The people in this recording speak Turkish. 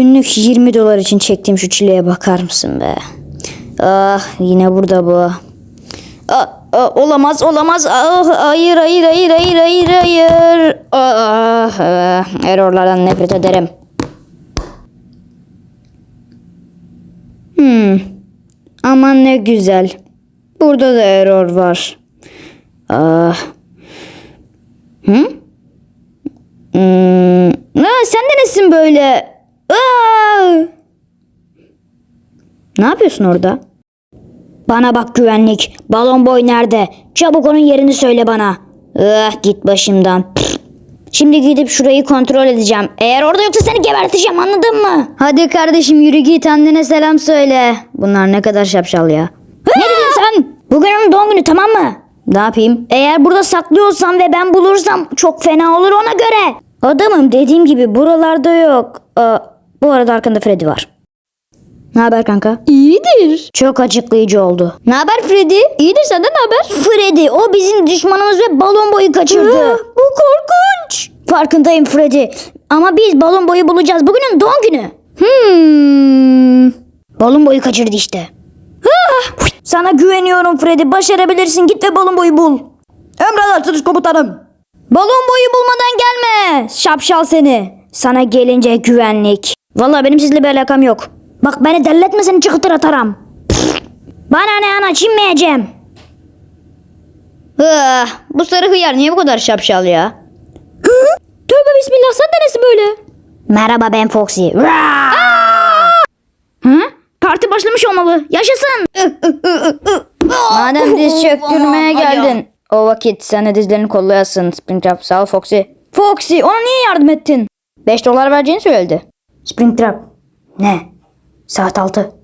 Günlük 20 dolar için çektiğim şu çileye bakar mısın be? Ah yine burada bu. Ah, ah, olamaz olamaz. Ah, hayır hayır hayır hayır hayır hayır. Ah, ah, errorlardan nefret ederim. Hmm. Aman ne güzel. Burada da error var. Ah. Hı? Hmm. Aa, sen de nesin böyle? Aa! Ne yapıyorsun orada? Bana bak güvenlik. Balon boy nerede? Çabuk onun yerini söyle bana. Ah, git başımdan. Pff. Şimdi gidip şurayı kontrol edeceğim. Eğer orada yoksa seni geberteceğim anladın mı? Hadi kardeşim yürü git annene selam söyle. Bunlar ne kadar şapşal ya. ne dedin sen? Bugün onun doğum günü tamam mı? Ne yapayım? Eğer burada saklıyorsam ve ben bulursam çok fena olur ona göre. Adamım dediğim gibi buralarda yok. Aa, bu arada arkanda Freddy var. Ne haber kanka? İyidir. Çok açıklayıcı oldu. Ne haber Freddy? İyidir senden ne haber? Freddy o bizim düşmanımız ve balon boyu kaçırdı. Bu korkunç. Farkındayım Freddy. Ama biz balon boyu bulacağız. Bugünün doğum günü. Hmm. Balon boyu kaçırdı işte. Ah! Sana güveniyorum Freddy. Başarabilirsin. Git ve balon boyu bul. Emredersiniz komutanım. Balon boyu bulmadan gelme. Şapşal seni. Sana gelince güvenlik. Vallahi benim sizle bir alakam yok. Bak beni delletme seni çıkıtır atarım. Bana ne ana çinmeyeceğim. Ah, bu sarı hıyar niye bu kadar şapşal ya? Tövbe bismillah sen de nesi böyle? Merhaba ben Foxy. Hı? Parti başlamış olmalı. Yaşasın. Madem diz çöktürmeye geldin. O vakit sen de dizlerini kollayasın. Springtrap sağ ol Foxy. Foxy ona niye yardım ettin? 5 dolar vereceğini söyledi. Springtrap. Ne? Saat 6.